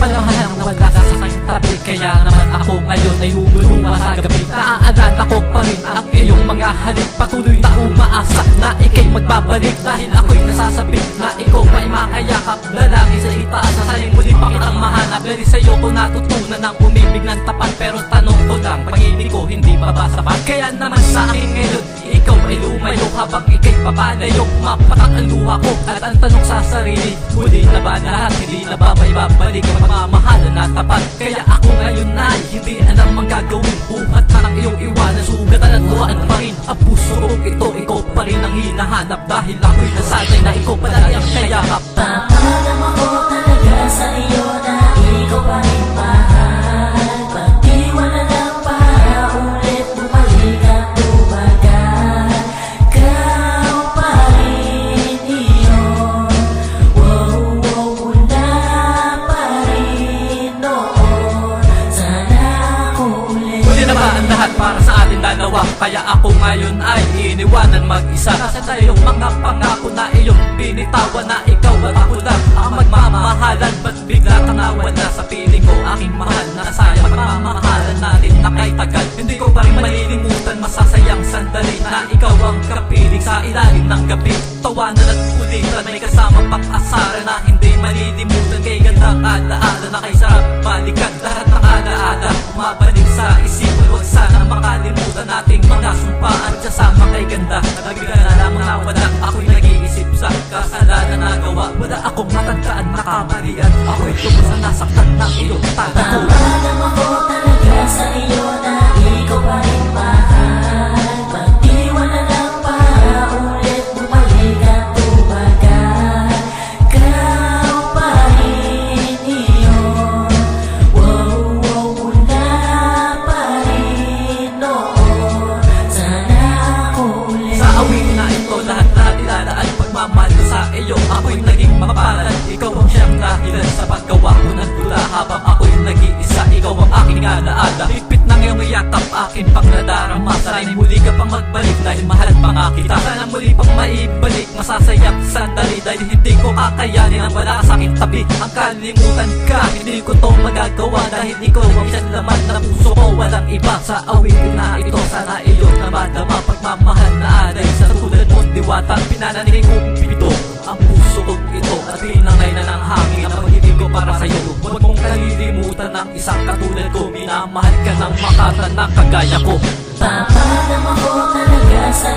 panahon na wala ka sa tabi Kaya naman ako ngayon ay humuluma sa gabi Naaalala ko pa rin ang iyong mga halik Patuloy na umaasa na ikay magbabalik Dahil ako'y nasasabik na ikaw ay makayakap. Lalaki sa itaas na sa'yo muli pa kitang mahanap Dahil sa'yo ko natutunan ang umibig ng tapat. Pero tanong ko lang, pag-ibig ko hindi pa. Ba sapat? Kaya naman sa akin ngayon, ikaw ay lumayo. Habang ikay papalayo, mapatak ang luha ko. At ang tanong sa sarili, muli na ba lahat? Hindi na ba may babalik ang pagmamahalan na tapat? Kaya ako ngayon ay hindi alam ang gagawin Buhat na ng iyong iwanan, sugatan at luhaan pa rin Ang puso ko ito, ikaw pa rin ang hinahanap Dahil ako'y nasanay na ikaw palagi ang kayakap Papalam lahat para sa atin dalawa? Kaya ako ngayon ay iniwanan mag-isa. Kasi tayong mga pangako na iyong binitawan Na ikaw at ako lang ang magmamahalan. Ba't bigla ka nawala sa piling ko aking mahal? Na sayang pagmamahalan natin na kay tagal. Hindi ko pa rin malilimutan masasayang sandali Na ikaw ang kapiling sa ilalim ng gabi. Tawanan at kulitan may kasama pang asaran Na hindi malilimutan. Kay gandang alaala Na kay sarap balikan lahat ng alaala Kay ganda. Nabigla na lamang na wala Ako'y nag-iisip sa kasalanan na gawa. Wala akong matandaan na kamalian Ako'y tubos na nasaktan ng iyong tanda ko sa iyo Ako'y naging mapalad Ikaw ang siyang dahilan sa paggawa ko ng tula Habang ako'y nag-iisa Ikaw ang aking alaala. Higpit ng iyong iyakap akin pang nadarama Sana'y muli ka pang magbalik Dahil mahal pa nga kita. Sana muli pang maibalik. Masasayang sandali Dahil hindi ko kakayanin ang wala sa aking tabi. Ang kalimutan ka Hindi ko to magagawa Dahil ikaw ang siyang laman ng puso ko. Walang iba sa awitin na ito. Sana iyong namadama Pagmamahal kagaya ko. Papalam ako talaga sa